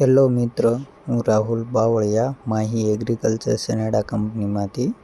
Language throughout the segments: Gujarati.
હેલો મિત્રો, હું રાહુલ બાવળિયા, માહી એગ્રીકલ્ચર સનેડા કંપનીમાંથી.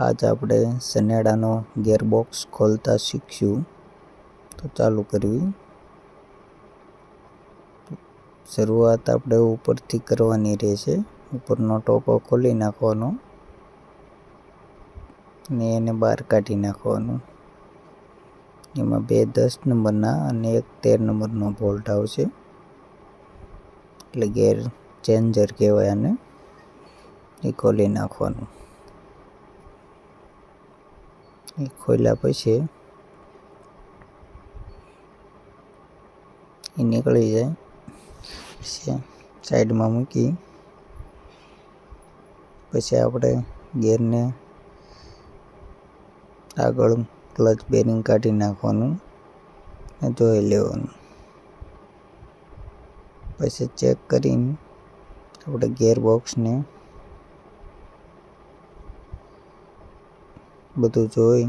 આજ આપણે સનેડાનો ગેરબોક્સ ખોલતા શીખ્યું તો ચાલુ કરવી. શરૂઆત આપણે ઉપરથી કરવાની રહેશે. ઉપરનો ટોપો ખોલી નાખવાનો ને એને બહાર કાઢી નાખવાનું. એમાં બે દસ નંબરના અને એક તેર નંબરનો બોલ્ટ આવશે. એટલે ગેર ચેન્જર કહેવાય આને. એ ખોલી નાખવાનું. એ ખોલ્યા પછી એ નીકળી જાય. સાઈડમાં મૂકી. પછી આપણે ગેરને આગળ ક્લચ બેરિંગ કાઢી નાખવાનું જોઈ લેવાનું. પછી ચેક કરીને આપણે ગેરબોક્સને બધું જોઈ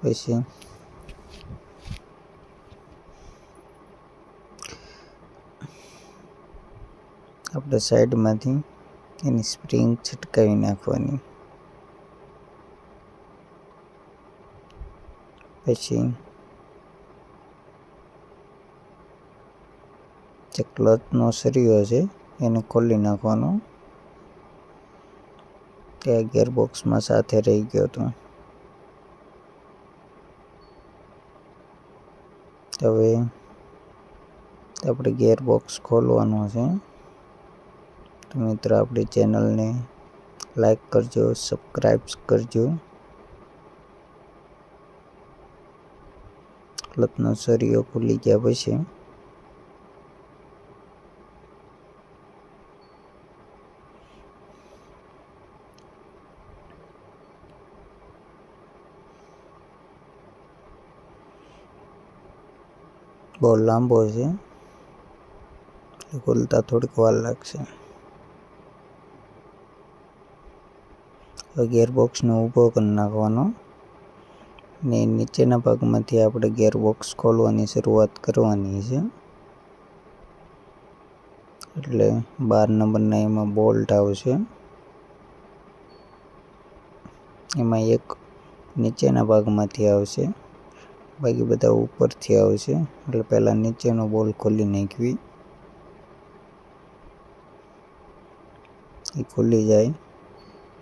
પછી આપણે સાઈડમાંથી એની સ્પ્રિંગ છટકાવી નાખવાની. પછી જે ક્લચનો સરિયો છે, એને ખોલી નાખવાનો. તે ગેરબોક્સમાં સાથે રહી ગયો હતો. હવે આપણે ગેરબોક્સ ખોલવાનો છે. તો મિત્રો, આપણી ચેનલને લાઈક કરજો સબસ્ક્રાઈબ કરજો. ક્લબનો સરિયો ખુલી ગયા પછી બહુ લાંબો છે ખોલતા થોડીક વાર લાગશે. ગેરબોક્સને ઊભો કરી નાખવાનો. ને નીચેના ભાગમાંથી આપણે ગેરબોક્સ ખોલવાની શરૂઆત કરવાની છે. એટલે બાર નંબરના એમાં બોલ્ટ આવશે. એમાં એક નીચેના ભાગમાંથી આવશે. બાકી બધા ઉપરથી આવશે એટલે પહેલાં નીચેનો બોલ ખોલી નાખવી. એ ખુલી જાય.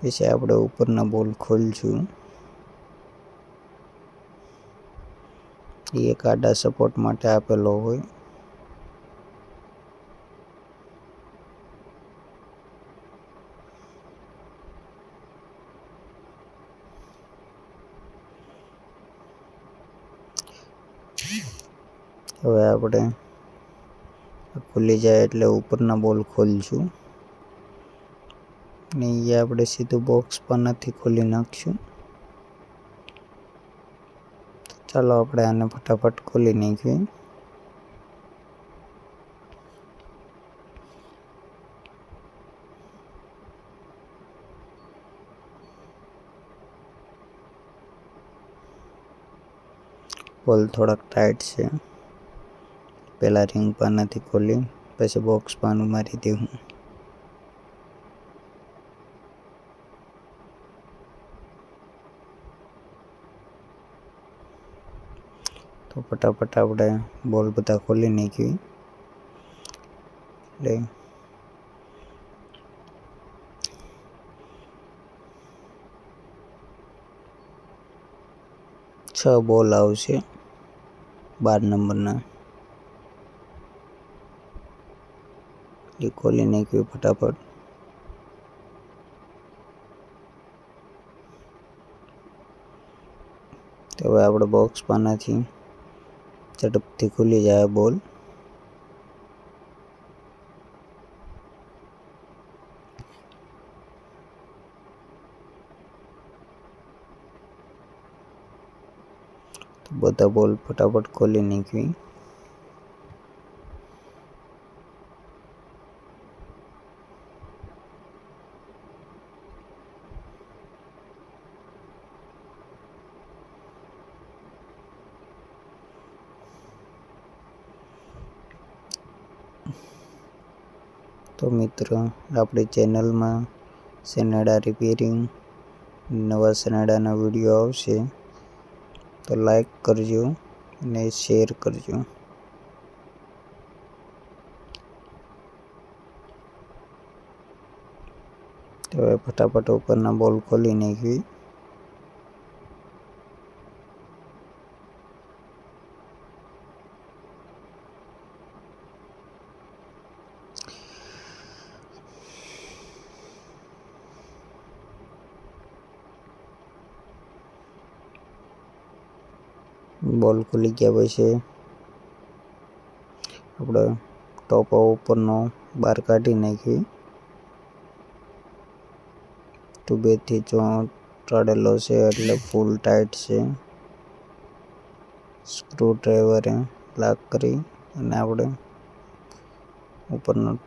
પછી આપણે ઉપરના બોલ ખોલશું. એ એક આડા સપોર્ટ માટે આપેલો હોય. હવે આપણે ખુલી જાય એટલે ઉપરના બોલ ખોલશું. ને એ આપણે સીધું બોક્સ પર નથી ખોલી નાખશું. ચાલો આપણે આને ફટાફટ ખોલી નાખીએ. બોલ થોડાક ટાઈટ છે. પહેલાં રિંગ પાનાથી ખોલી, પછી બોક્સ પાનું મારી દેવું તો ફટાફટ આપણે બોલ બધા ખોલી નાખી એટલે છ બોલ આવશે બાર નંબરના. એ ખોલી નાખ્યું ફટાફટ તો હવે આપણે બોક્સ પાનાથી ઝડપથી ખુલી જાય બોલ તો બધા બોલ ફટાફટ ખોલી નાખવી તો મિત્રો, આપણી ચેનલમાં શેનાડા રિપેરિંગ નવા શેનાડાના વીડિયો આવશે, તો લાઈક કરજો અને શેર કરજો. તો હવે ફટાફટ ઉપરના બોલ ખોલી નાખી બોલ ખુલી ગયા પછી આપણે ટોપ ઉપરનો બાર કાઢી નાખી. ટુ બેથી ચોંટાડેલો છે એટલે ફૂલ ટાઈટ છે. સ્ક્રૂ ડ્રાઈવરે લાક કરી અને આપણે ઉપરનો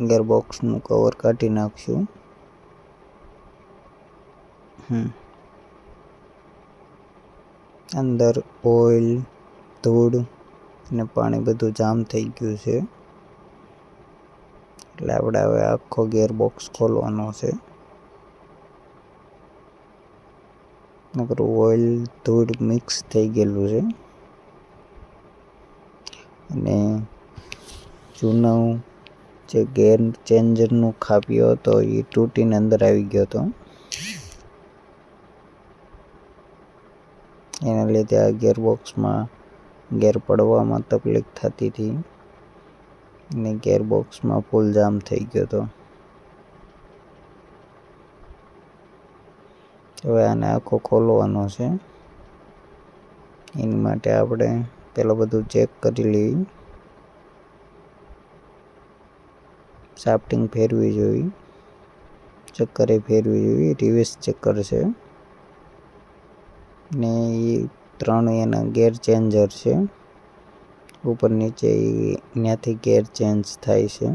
ગેરબોક્સનું કવર કાઢી નાખશું. હમ. અંદર ઓઇલ, ધૂળ અને પાણી બધું જામ થઈ ગયું છે. એટલે આપણે હવે આખો ગેરબોક્સ ખોલવાનો છે. નકર ઓઇલ, ધૂળ મિક્સ થઈ ગયેલું છે. અને જૂનું જે ગેર ચેન્જરનું ખાપ્યો હતો એ તૂટીને અંદર આવી ગયો હતો. એના લીધે આ ગેરબોક્સમાં ગેર પડવામાં તકલીફ થતી હતી અને ગેરબોક્સમાં ફૂલ જામ થઈ ગયો હતો. હવે આને આખો ખોલવાનો છે. એની માટે આપણે પહેલાં બધું ચેક કરી લેવી સાફ્ટિંગ ફેરવી જોઈ ચક્કરે ફેરવી જોઈએ. રિવર્સ ચક્કર છે. ને એ ત્રણ એના ગેર ચેન્જર છે. ઉપર નીચે ત્યાંથી ગેર ચેન્જ થાય છે.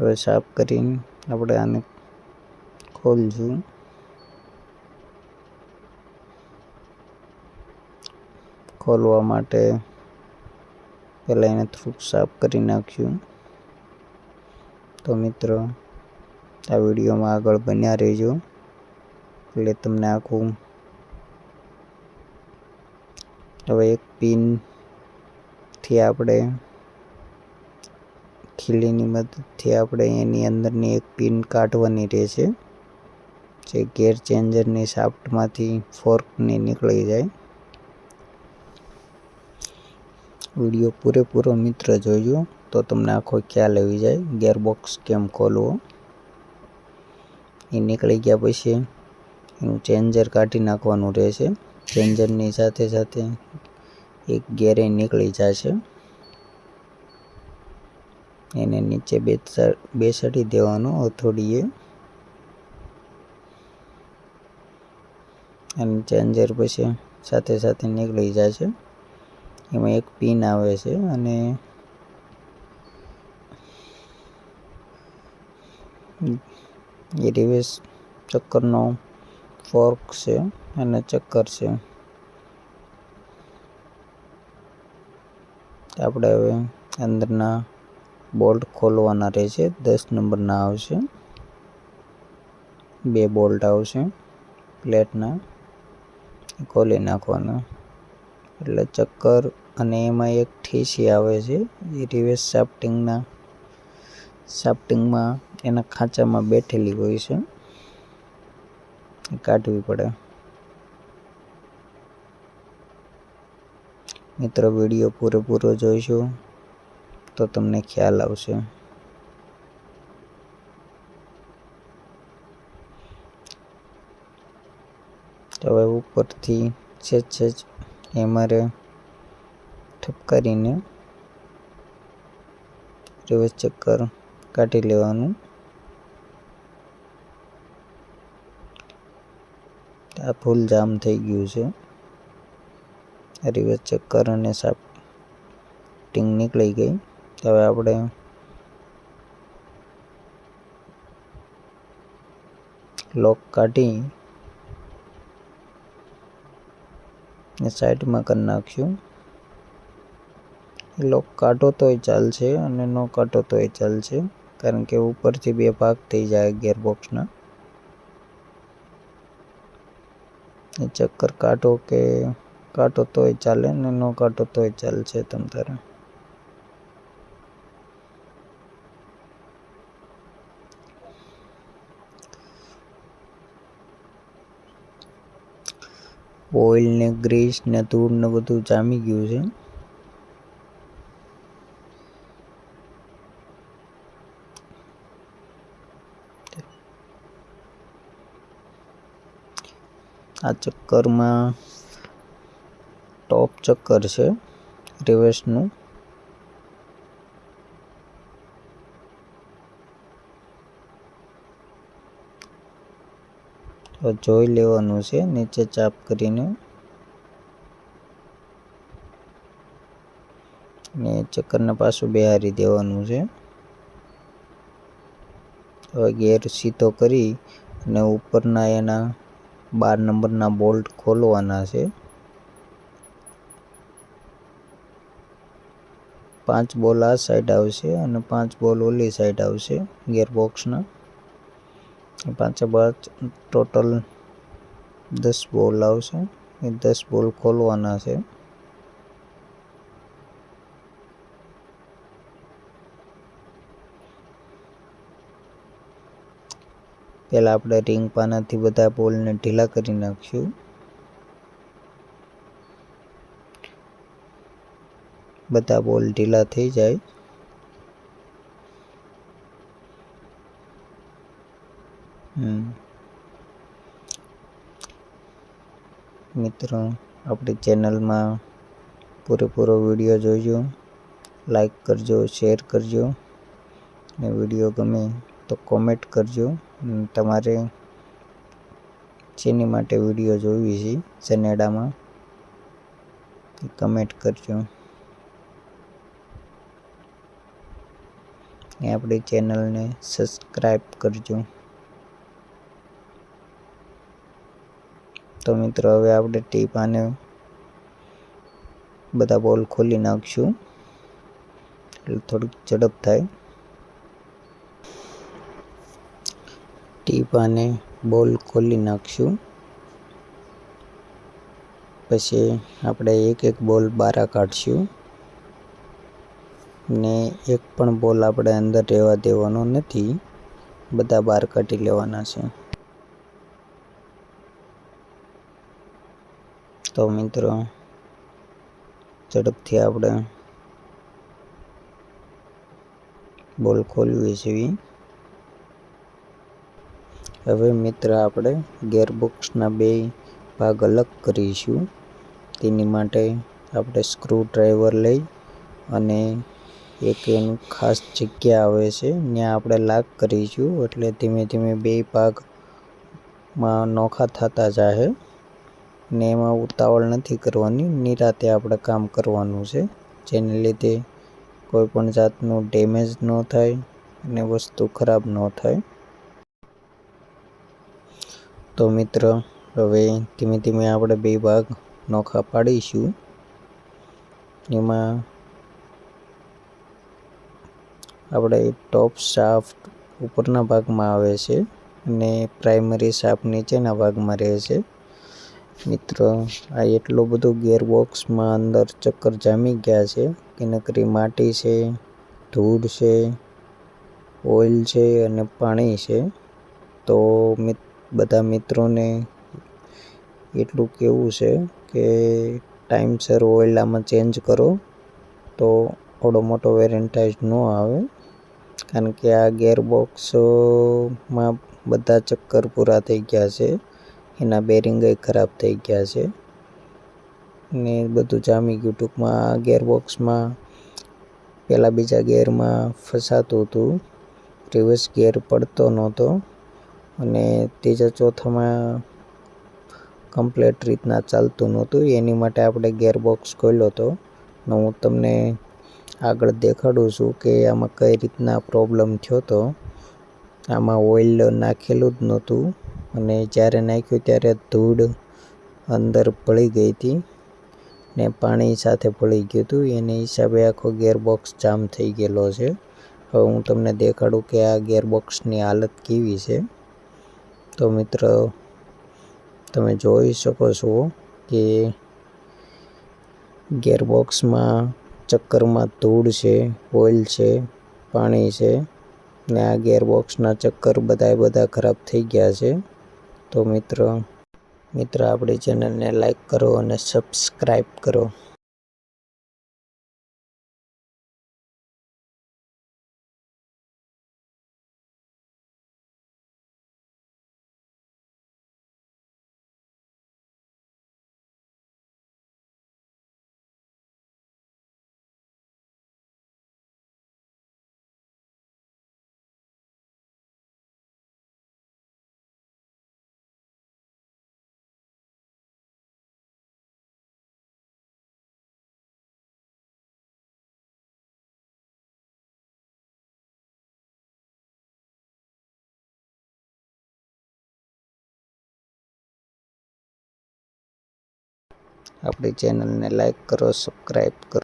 હવે સાફ કરીને આપણે આને ખોલશું. ખોલવા માટે પહેલાં એને થોડુંક સાફ કરી નાખ્યું. તો મિત્રો આ વિડીયોમાં આગળ બન્યા રહેજો. એટલે તમને આખું હવે એક પિનથી આપણે ખીલીની મદદથી આપણે એની અંદરની એક પિન કાઢવાની રહેશે જે ગેર ચેન્જરની શાફ્ટમાંથી ફોર્કની નીકળી જાય. વીડિયો પૂરેપૂરો મિત્ર જોજો તો તમને આખો ખ્યાલ આવી જાય. ગેરબોક્સ કેમ ખોલવો? એ નીકળી ગયા પછી એનું ચેન્જર કાઢી નાખવાનું રહેશે. ચેન્જરની સાથે સાથે એક ગેરે નીકળી જશે. એને નીચે બેસાડી દેવાનો હથોડીએ. અને ચેન્જર પછી સાથે સાથે નીકળી જશે. એમાં એક પિન આવે છે અને એ રિવેસ ચક્કરનો ફોર્ક છે અને ચક્કર છે. આપણે હવે અંદરના બોલ્ટ ખોલવાના રહેશે. દસ નંબરના આવશે. બે બોલ્ટ આવશે પ્લેટના. ખોલી નાખવાના. એટલે ચક્કર અને એમાં એક ઠીસી આવે છે. એ રિવેસ સાફ્ટિંગના સાફ્ટિંગમાં એના ખાંચામાં બેઠેલી હોય છે. કાઢવી પડે. મિત્રો, વીડિયો પૂરેપૂરો જોઈશું તો તમને ખ્યાલ આવશે. હવે ઉપરથી છેજ છેજ મારે ઠપકારીને રિવર્સ ચક્કર કાઢી લેવાનું. આ ફૂલ જામ થઈ ગયું છે. રિવર્સ ચક્કર અને સાફ્ટિંગ નીકળી ગઈ. હવે આપણે લોક કાઢી ને સાઈડમાં કરી નાખ્યું. લોક કાઢો તોય ચાલશે અને ન કાઢો તોય ચાલશે, કારણ કે ઉપરથી બે ભાગ થઈ જાય ગેરબોક્સના એ ચક્કર કાઢો કે કાઢો તોય ચાલે ને ન કાઢો તોય ચાલશે તમ તારે. ઓઇલ ને ગ્રીસ ને ધૂળ ને બધું જામી ગયું છે. આ ચક્કરમાં ટોપ ચક્કર છે રિવર્સનું જોઈ લેવાનું છે, નીચે ચાપ કરીને. ને ચક્કરને પાછું બેહારી દેવાનું છે. હવે ગેર સીધો કરી અને ઉપરના એના બાર નંબરના બોલ્ટ ખોલવાના છે. પાંચ બોલ આ સાઈડ આવશે અને પાંચ બોલ ઓલી સાઈડ આવશે ગેરબોક્સના પાંચે પાંચ ટોટલ દસ બોલ આવશે. એ દસ બોલ ખોલવાના છે. પહેલાં આપણે રિંગ પાનાથી બધા બોલને ઢીલા કરી નાખશું. બધા બોલ ઢીલા થઈ જાય. મિત્રો, આપણી ચેનલમાં પૂરેપૂરો વીડિયો જોઈજો લાઈક કરજો, શેર કરજો. ને વીડિયો ગમે તો કોમેન્ટ કરજો. તમારે જેની માટે વીડિયો જોવી છે સનેડામાં કમેન્ટ કરજો. આપણી ચેનલને સબસ્ક્રાઈબ કરજો. તો મિત્રો, હવે આપણે ટીપ આને બધા બોલ ખોલી નાખશું. એટલે થોડીક ઝડપ થાય. ટીપ અને બોલ ખોલી નાખશું. પછી આપણે એક એક બોલ બારા કાઢશું ને એક પણ બોલ આપણે અંદર રહેવા દેવાનો નથી. બધા બહાર કાઢી લેવાના છે. તો મિત્રો ઝડપથી આપણે બોલ ખોલવી છીએ હવે મિત્ર, આપણે ગેરબોક્સના બે ભાગ અલગ કરીશું. તેની માટે આપણે સ્ક્રૂ ડ્રાઈવર લઈ અને એક એનું ખાસ જગ્યા આવે છે, ત્યાં આપણે લાગ કરીશું. એટલે ધીમે ધીમે બે ભાગમાં નોખા થતા જાય ને એમાં ઉતાવળ નથી કરવાની. નિરાતે આપણે કામ કરવાનું છે, જેને લીધે કોઈ પણ જાતનું ડેમેજ ન થાય અને વસ્તુ ખરાબ ન થાય. તો મિત્ર, હવે ધીમે ધીમે આપણે બે ભાગ નોખા પાડીશું. એમાં આપણે ટોપ શાફ્ટ ઉપરના ભાગમાં આવે છે અને પ્રાઇમરી શાફ્ટ નીચેના ભાગમાં રહે છે. મિત્રો, આ એટલો બધો ગેરબોક્સમાં અંદર ચક્કર જામી ગયા છે. કે નકરી માટી છે, ધૂળ છે, ઓઇલ છે અને પાણી છે. તો બધા મિત્રોને એટલું કેવું છે કે ટાઈમસર ઓઇલ આમાં ચેન્જ કરો તો થોડો મોટો વેરેન્ટાઇઝ ન આવે. કારણ કે આ ગેરબોક્સમાં બધા ચક્કર પૂરા થઈ ગયા છે. એના બેરિંગ ખરાબ થઈ ગયા છે. ને બધું જામી ગયું. ટૂંકમાં આ ગેરબોક્સમાં પહેલાં બીજા ગેરમાં ફસાતું હતું. રિવર્સ ગેર પડતો નહોતો. અને ત્રીજા ચોથામાં કમ્પ્લેટ રીતના ચાલતું નહોતું. એની માટે આપણે ગેરબોક્સ ખોલ્યો હતો. ને હું તમને આગળ દેખાડું છું કે આમાં કઈ રીતના પ્રોબ્લેમ થયો હતો આમાં ઓઇલ નાખેલું જ નહોતું. અને જ્યારે નાખ્યું ત્યારે ધૂળ અંદર ભળી ગઈ હતી ને પાણી સાથે ભળી ગયું હતું. એની હિસાબે આખો ગેરબોક્સ જામ થઈ ગયેલો છે. હવે હું તમને દેખાડું કે આ ગેરબોક્સની હાલત કેવી છે. તો મિત્ર, તમે જોઈ શકો છો કે ગેરબોક્સમાં ચક્કરમાં ધૂળ છે, ઓઇલ છે, પાણી છે ને આ ગેરબોક્સના ચક્કર બધા બધા ખરાબ થઈ ગયા છે. તો મિત્ર મિત્ર આપણી ચેનલને લાઈક કરો અને સબસ્ક્રાઈબ કરો. આપણી ચેનલને લાઈક કરો સબસ્ક્રાઈબ કરો.